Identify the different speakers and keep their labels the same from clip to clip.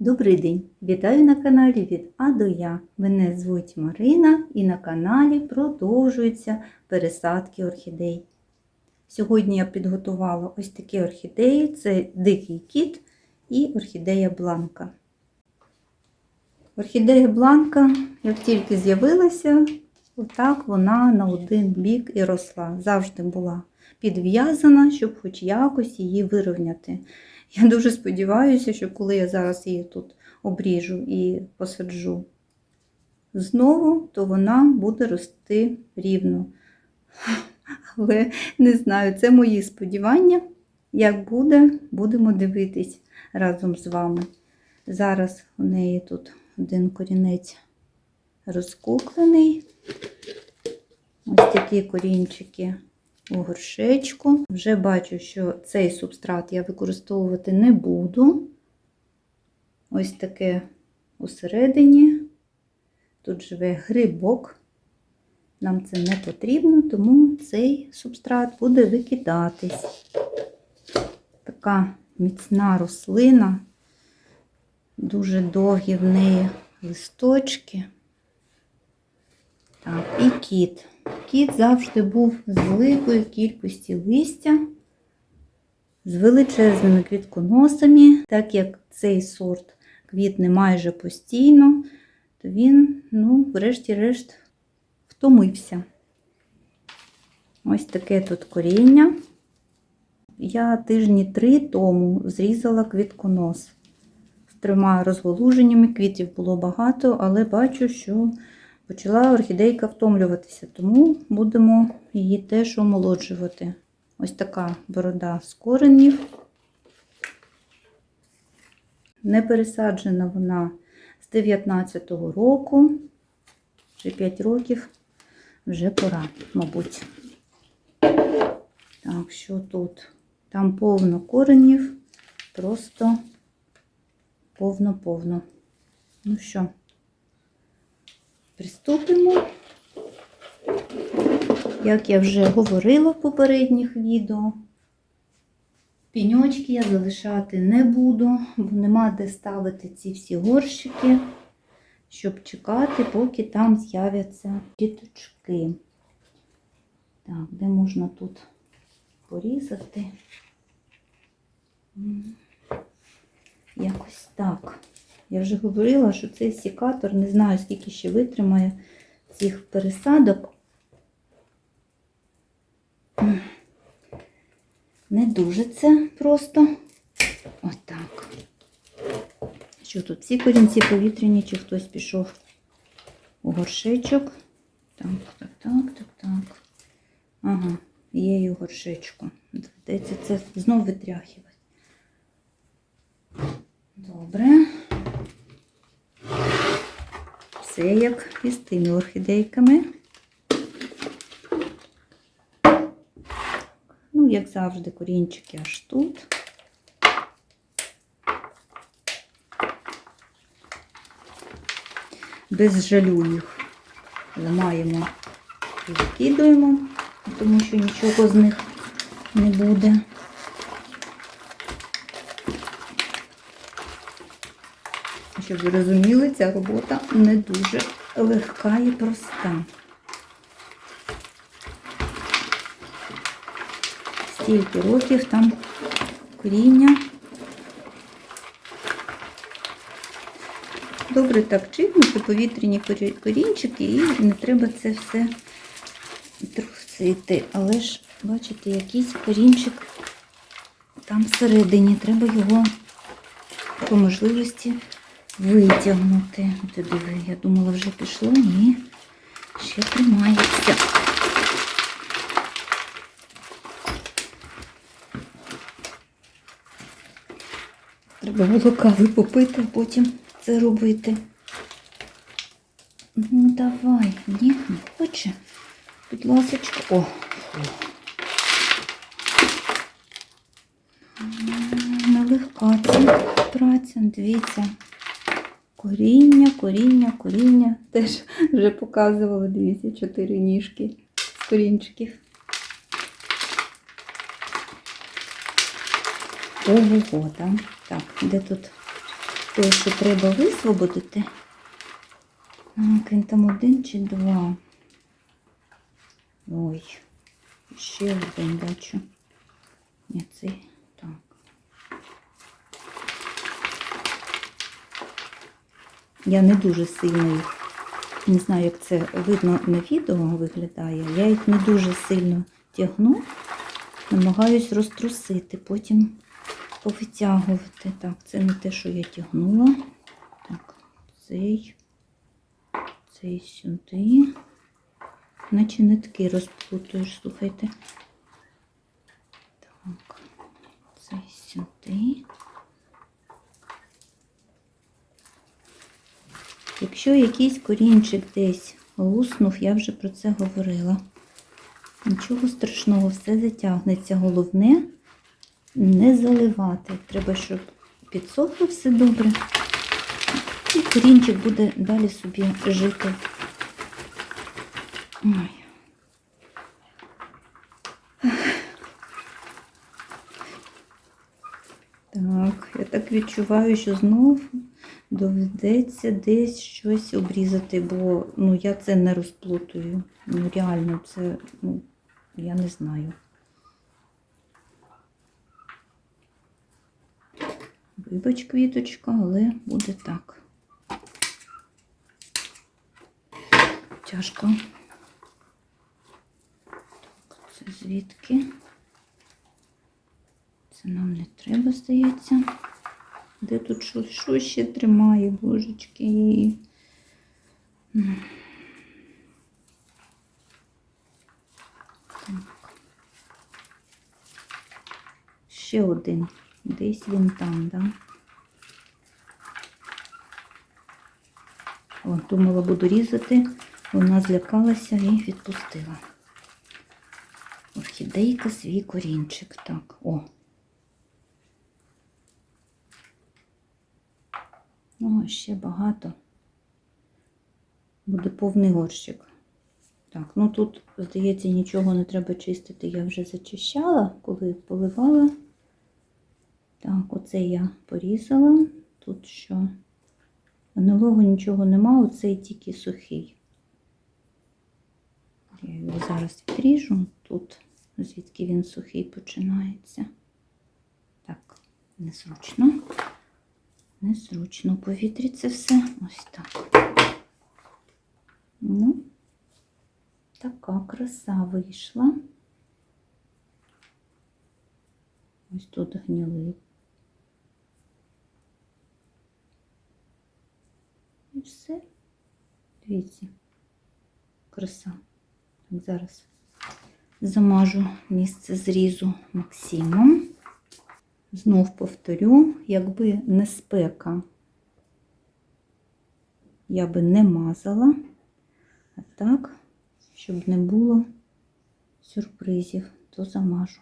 Speaker 1: Добрий день! Вітаю на каналі від А до Я. Мене звуть Марина і на каналі продовжуються пересадки орхідей. Сьогодні я підготувала ось такі орхідеї: це дикий кіт і орхідея бланка. Орхідея бланка, як тільки з'явилася, отак вона на один бік і росла. Завжди була підв'язана, щоб хоч якось її вирівняти. Я дуже сподіваюся, що коли я зараз її тут обріжу і посаджу знову, то вона буде рости рівно. Але не знаю, це мої сподівання. Як буде, будемо дивитись разом з вами. Зараз у неї тут один корінець розкуклений. Ось такі корінчики у горшечку. Вже бачу, що цей субстрат я використовувати не буду. Ось таке усередині. Тут живе грибок. Нам це не потрібно, тому цей субстрат буде викидатись. Така міцна рослина, дуже довгі в неї листочки. Так, і кіт. Кіт завжди був з великою кількістю листя, з величезними квітконосами, так як цей сорт квітне майже постійно, то він, ну, врешті-решт, втомився. Ось таке тут коріння. Я тижні три тому зрізала квітконос з трьома розголуженнями. Квітів було багато, але бачу, що почала орхідейка втомлюватися, тому будемо її теж омолоджувати. Ось така борода з коренів. Не пересаджена вона з 19-го року, вже 5 років, вже пора, мабуть. Так, що тут? Там повно коренів, просто повно-повно. Ну що? Приступимо. Як я вже говорила в попередніх відео, піньочки я залишати не буду, бо нема де ставити ці всі горщики, щоб чекати, поки там з'являться діточки. Так, де можна тут порізати? Якось так. Я вже говорила, що цей сікатор, не знаю, скільки ще витримає цих пересадок. Не дуже це просто. Отак. Що тут? Всі корінці повітряні, чи хтось пішов у горшечок. Так, так, так, так, так. Ага, є і у горшечку. Доведеться це знов витряхувати. Добре. Все як із тими орхідейками. Ну, як завжди, корінчики аж тут. Без жалю їх ламаємо і викидуємо, тому що нічого з них не буде. Щоб ви розуміли, ця робота не дуже легка і проста. Стільки років там коріння. Добре так чіпнути повітряні корінчики і не треба це все трусити. Але ж, бачите, якийсь корінчик там всередині. Треба його по можливості витягнути. Ти диви, я думала, вже пішло, ні, ще тримається. Треба було кави а потім це робити. Ну, давай, ні, не хоче. Будь ласочка. О. Нелегка ця праця, дивіться. Коріння, коріння, коріння. Теж вже показувала, дивіться, чотири ніжки з корінчиків. Ого, так. Так, де тут той, що треба висвободити. Так, він там один чи два. Ой, ще один бачу. Ні, цей так. Я не дуже сильно їх, не знаю, як це видно на відео виглядає. Я їх не дуже сильно тягну, намагаюсь розтрусити, потім повитягувати. Так, це не те, що я тягнула. Так, цей, цей сюди. Наче нитки розплутуєш, слухайте. Так, цей сюди. Якщо якийсь корінчик десь луснув, я вже про це говорила. Нічого страшного, все затягнеться. Головне не заливати. Треба, щоб підсохло все добре. І корінчик буде далі собі жити. Ой. Так, я так відчуваю, що знов доведеться десь щось обрізати, бо ну, я це не розплутую. Ну, реально, це, ну, я не знаю. Вибач, квіточка, але буде так. Тяжко. Так, це звідки? Це нам не треба, здається. Де тут що, що ще тримає, божечки? М. Так. Ще один. Десь він там, да? О, думала, буду різати. Вона злякалася і відпустила. Орхідейка свій корінчик. Так, о. Ну, ще багато. Буде повний горщик. Так, ну тут, здається, нічого не треба чистити. Я вже зачищала, коли поливала. Так, оце я порізала. Тут що? Нового нічого нема, оцей тільки сухий. Я його зараз відріжу тут, звідки він сухий починається. Так, незручно. Незручно у повітрі це все. Ось так. Ну, така краса вийшла. Ось тут гнили. І все. Дивіться, краса. Так, зараз замажу місце зрізу Максимом. Знов повторю, якби не спека, я би не мазала, а так, щоб не було сюрпризів, то замажу.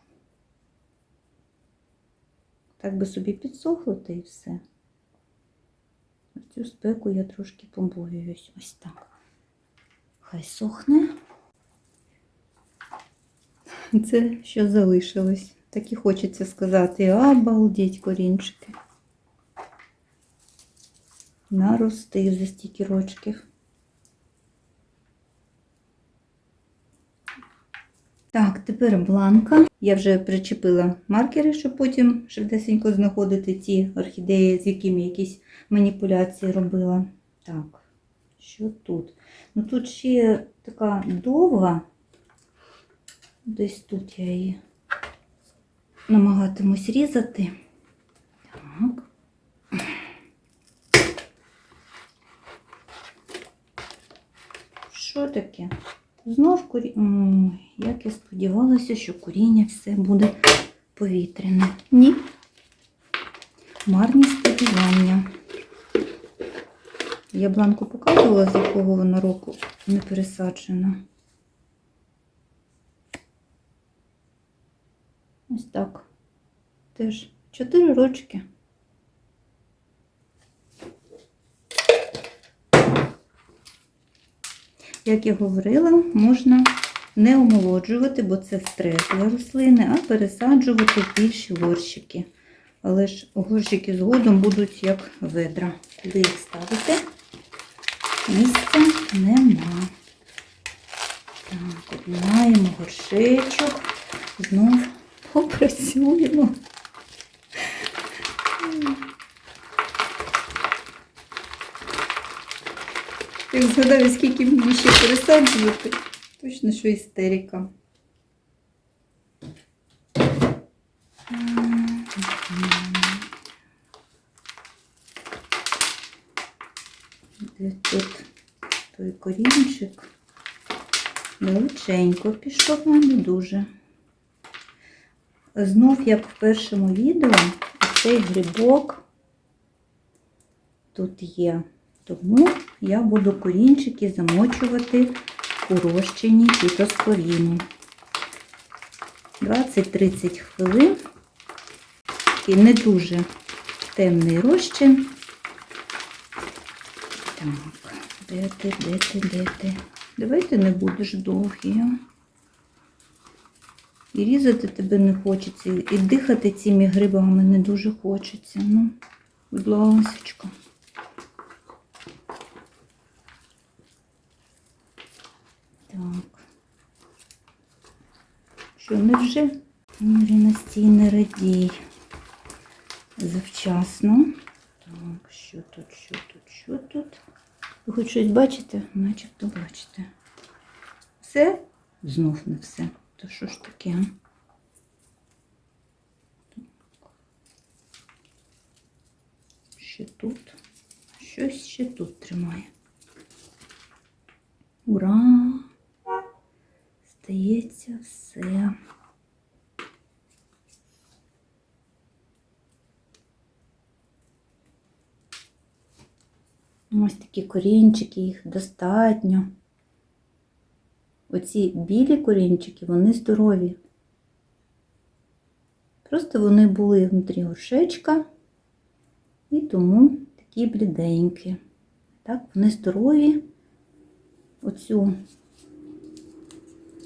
Speaker 1: Так би собі підсохло та і все. Цю спеку я трошки побоююсь. Ось так. Хай сохне. Це що залишилось. Так і хочеться сказати, обалдеть корінчики. Наростив за стільки рочків. Так, тепер бланка. Я вже причепила маркери, щоб потім швидесенько знаходити ті орхідеї, з якими якісь маніпуляції робила. Так, що тут? Ну тут ще така довга. Десь тут я її намагатимусь різати. Так. Що таке? Знов корі... Ой, як я сподівалася, що коріння все буде повітряне. Ні. Марні сподівання. Я бланку показувала, з якого вона року не пересаджена. Ось так. Теж 4 рочки. Як я говорила, можна не омолоджувати, бо це стрес для рослини, а пересаджувати більші горщики. Але ж горщики згодом будуть як ведра. Куди їх ставити? Місця нема. Так, обіймаємо горшечок. Знов попрацюємо. Як згадаю, скільки мені ще пересаджувати, точно що істерика. Де тут той корінчик? Величенько пішов, не дуже. Знов, як в першому відео, цей грибок тут є. Тому я буду корінчики замочувати у розчині фітоспоріну. 20-30 хвилин. І не дуже темний розчин. Так, де ти, де ти, де ти? Давай ти не будеш довгий. І різати тебе не хочеться, і дихати цими грибами не дуже хочеться. Ну, будь ласочка. Так. Що, невже? Маріна стій не радій. Завчасно. Так, що тут, що тут, що тут? Ви хоч щось бачите? Начебто бачите. Все? Знов не все. То що ж таке? Так. Ще тут. Щось ще тут тримає. Ура! Стається все. Ось такі корінчики, їх достатньо. Оці білі корінчики, вони здорові. Просто вони були внутрі горшечка і тому такі бліденькі. Так, вони здорові. Оцю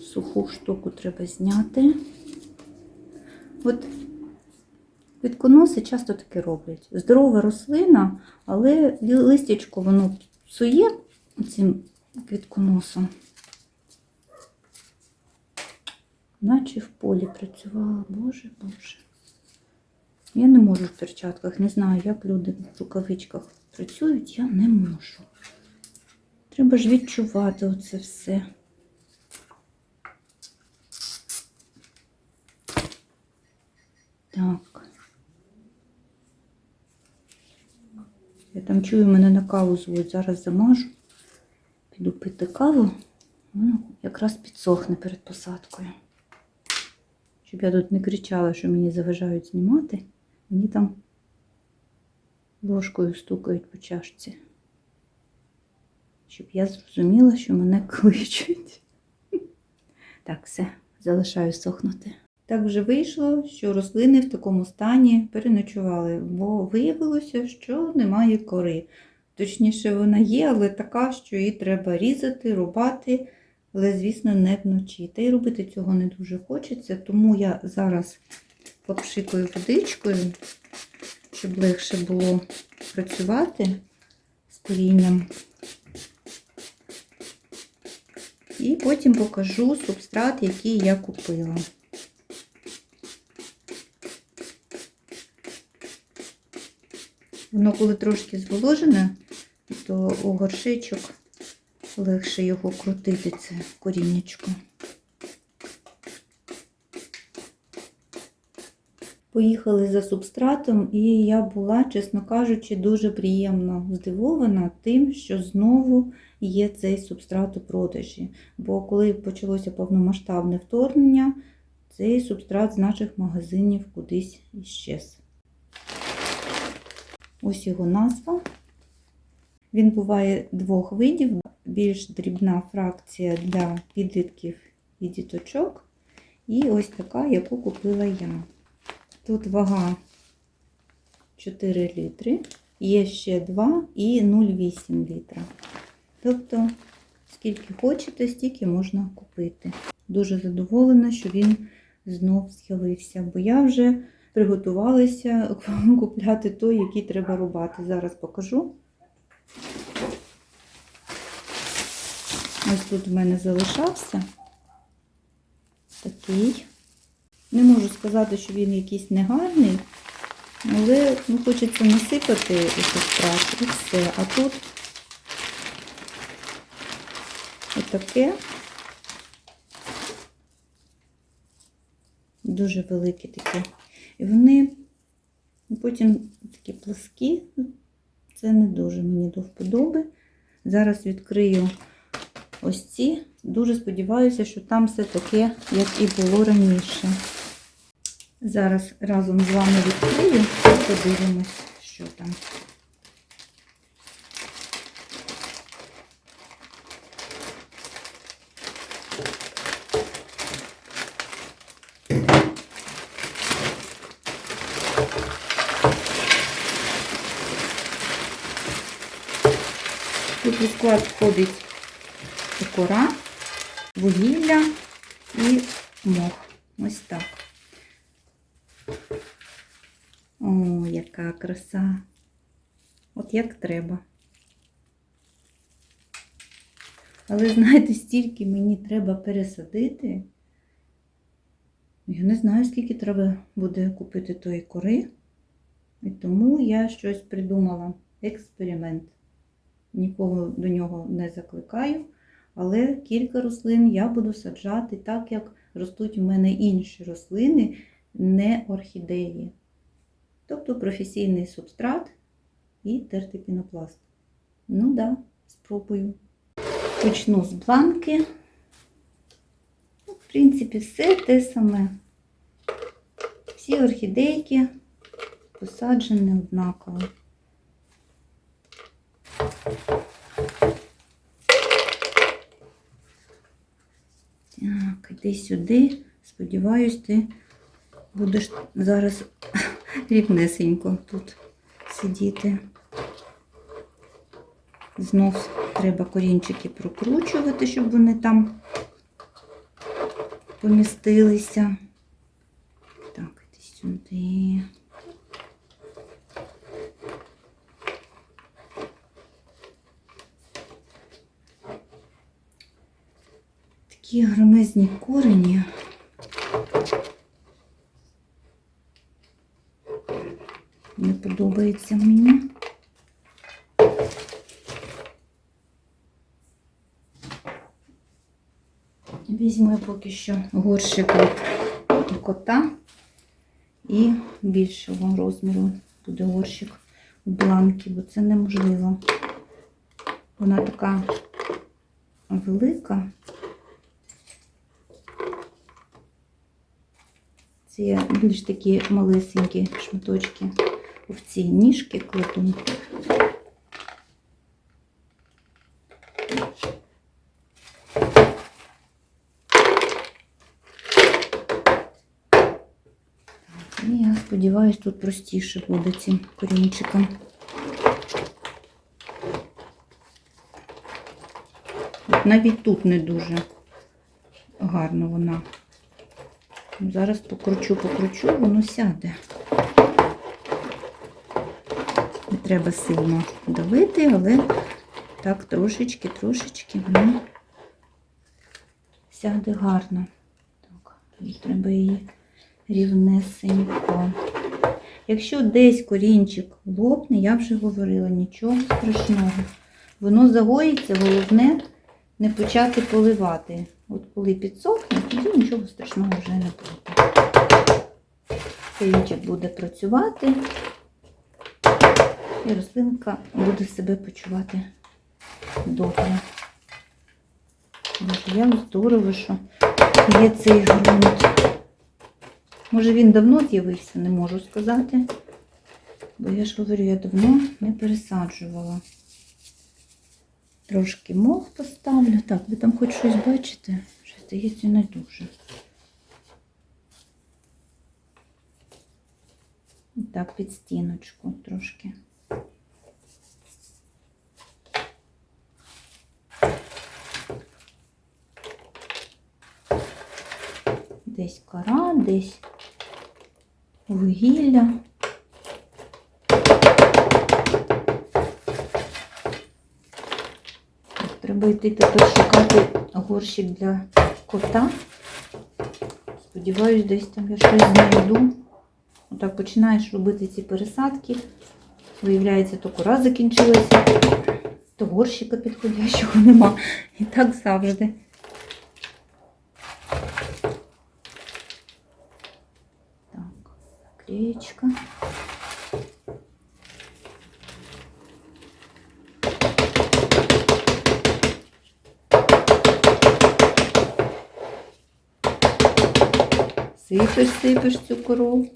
Speaker 1: суху штуку треба зняти. От квітконоси часто таке роблять. Здорова рослина, але листячко воно псує цим квітконосом. Наче в полі працювала. Боже, Боже. Я не можу в перчатках, не знаю, як люди в рукавичках працюють, я не можу. Треба ж відчувати оце все. Так. Я там чую, мене на каву звуть. Зараз замажу. Піду пити каву. Воно якраз підсохне перед посадкою. Щоб я тут не кричала, що мені заважають знімати. Мені там ложкою стукають по чашці. Щоб я зрозуміла, що мене кличуть. Так, все, залишаю сохнути. Так вже вийшло, що рослини в такому стані переночували, бо виявилося, що немає кори. Точніше, вона є, але така, що її треба різати, рубати, але, звісно, не вночі. Та й робити цього не дуже хочеться, тому я зараз попшикую водичкою, щоб легше було працювати з корінням. І потім покажу субстрат, який я купила. Воно, коли трошки зволожене, то у горшечок легше його крутити, це коріннячко. Поїхали за субстратом, і я була, чесно кажучи, дуже приємно здивована тим, що знову є цей субстрат у продажі. Бо коли почалося повномасштабне вторгнення, цей субстрат з наших магазинів кудись іщез. Ось його назва. Він буває двох видів: більш дрібна фракція для підлітків і діточок. І ось така, яку купила я. Тут вага 4 літри, є ще 2 і 0,8 літра. Тобто, скільки хочете, стільки можна купити. Дуже задоволена, що він знов з'явився, бо я вже приготувалася купляти той, який треба рубати. Зараз покажу. Ось тут в мене залишався такий. Не можу сказати, що він якийсь негарний, але ну, хочеться насипати субстрат і все. А тут отаке. Дуже великі такі. І вони потім такі пласкі. Це не дуже мені до вподоби. Зараз відкрию ось ці. Дуже сподіваюся, що там все таке, як і було раніше. Зараз разом з вами відкрию і подивимось, що там. Склад входить кора, вугілля і мох. Ось так. О, яка краса. От як треба. Але знаєте, стільки мені треба пересадити. Я не знаю, скільки треба буде купити тої кори. І тому я щось придумала. Експеримент. Нікого до нього не закликаю, але кілька рослин я буду саджати так, як ростуть у мене інші рослини, не орхідеї. Тобто професійний субстрат і тертипінопласт. Ну да, спробую. Почну з бланки. Ну, В принципі, все те саме. Всі орхідейки посаджені однаково. Так, іди сюди. Сподіваюсь, ти будеш зараз рівнесенько тут сидіти. Знов треба корінчики прокручувати, щоб вони там помістилися. Так, іди сюди. Такі громезні корені. Не подобається мені. Візьму поки що горщик від кота і більшого розміру буде горщик у бланки, бо це неможливо. Вона така велика. Я більш такі малесенькі шматочки в ці ніжки кладу. І я сподіваюся, тут простіше буде цим корінчиком. Навіть тут не дуже гарно вона. Зараз покручу, покручу, воно сяде. Не треба сильно давити, але так трошечки, трошечки воно сяде гарно. Так, треба її рівнесенько. Якщо десь корінчик лопне, я вже говорила, нічого страшного. Воно загоїться, головне не почати поливати. От коли підсохне, тоді нічого страшного вже не буде. Корінчик буде працювати, і рослинка буде себе почувати добре. Як здорово, що є цей ґрунт. Може він давно з'явився, не можу сказати. Бо я ж говорю, я давно не пересаджувала. Трошки мох поставлю. Так, ви там хоч щось бачите? Що здається, не дуже. Так, під стіночку трошки. Десь кора, десь вугілля. Так, Треба йти тепер шукати горщик для кота. Сподіваюсь, десь там я щось знайду. Отак починаєш робити ці пересадки. Виявляється, то кора закінчилася, то горщика підходящого нема. І так завжди. Так, наклеечка. Сипеш, сипеш цю кору.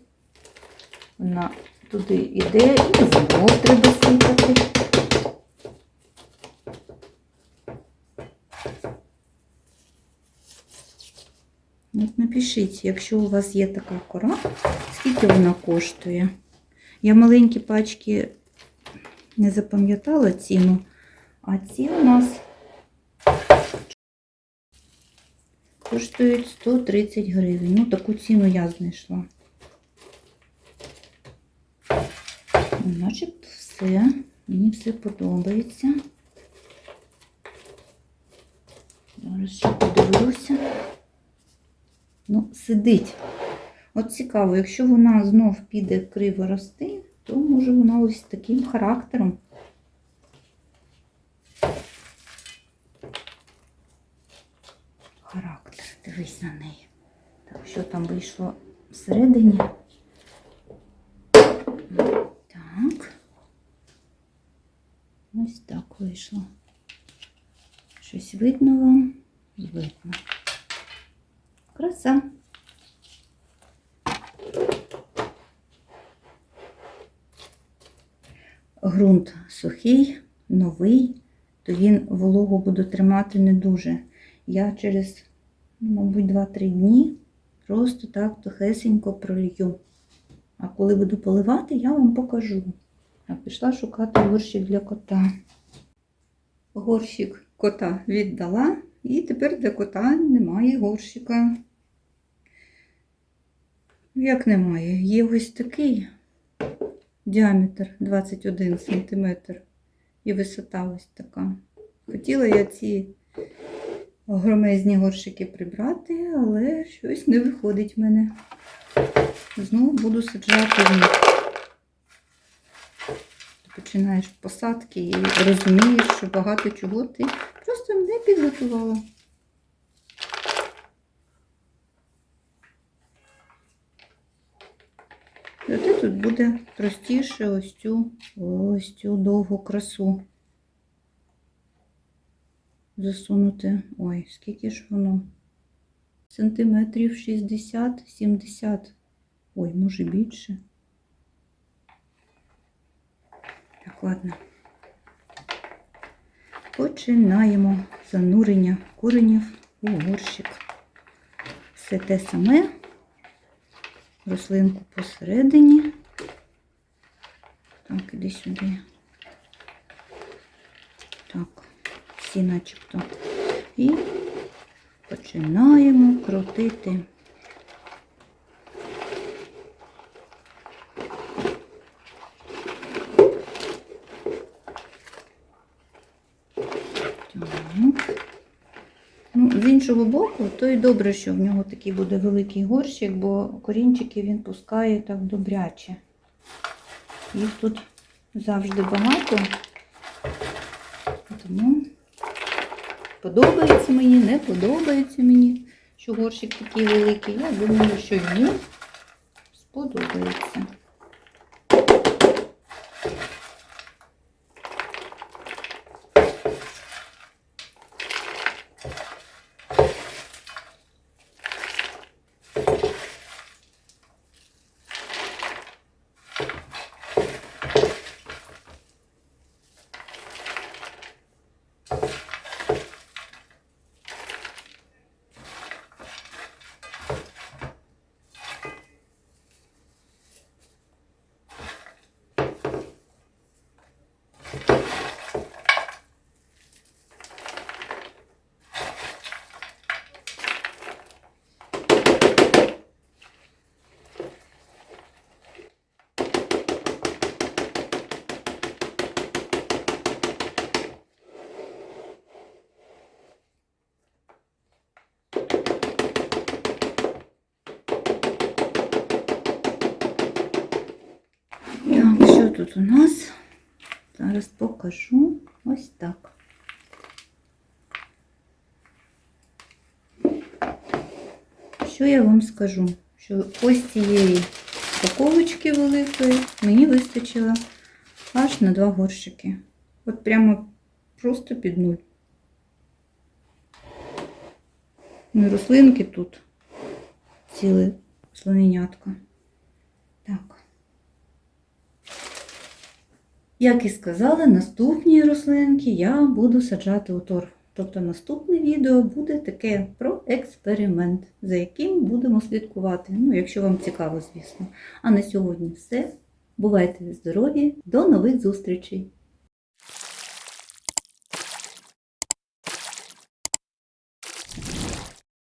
Speaker 1: Вона туди йде і знов треба сипати. От напишіть, якщо у вас є така кора, скільки вона коштує. Я маленькі пачки не запам'ятала ціну, а ці у нас коштують 130 гривень. Ну, таку ціну я знайшла. Начебто все. Мені все подобається. Зараз ще подивлюся. Ну, сидить. От цікаво, якщо вона знов піде криво рости, то може вона ось таким характером. Дивись на неї. Так, що там вийшло всередині? Так. Ось так вийшло. Щось видно вам? Видно. Краса. Грунт сухий, новий, то він вологу буде тримати не дуже. Я через, мабуть, 2-3 дні просто так тихесенько пролью. А коли буду поливати, я вам покажу. А пішла шукати горщик для кота. Горщик кота віддала, і тепер для кота немає горщика. Ну, Як немає? Є ось такий діаметр 21 см і висота ось така. Хотіла я ці громезні горщики прибрати, але щось не виходить в мене. Знову буду саджати в. Починаєш посадки і розумієш, що багато чого ти просто не підготувала. І тут буде простіше ось цю, ось цю довгу красу засунути. Ой, скільки ж воно? Сантиметрів 60-70. Ой, може більше. Так, ладно. Починаємо занурення коренів у горщик. Все те саме. Рослинку посередині. Так, іди сюди. Так, всі начебто. І починаємо крутити. Ну, з іншого боку, то і добре, що в нього такий буде великий горщик, бо корінчики він пускає так добряче. Їх тут завжди багато. Тому подобається мені, не подобається мені, що горщик такий великий. Я думаю, що йому сподобається. У нас? Зараз покажу ось так. Що я вам скажу? Що ось цієї упаковочки великої мені вистачило аж на два горщики. От прямо просто під нуль. Ну і рослинки тут ціле слоненятко. Так. Як і сказала, наступні рослинки я буду саджати у торф. Тобто наступне відео буде таке про експеримент, за яким будемо слідкувати. Ну, якщо вам цікаво, звісно. А на сьогодні все. Бувайте здорові, до нових зустрічей!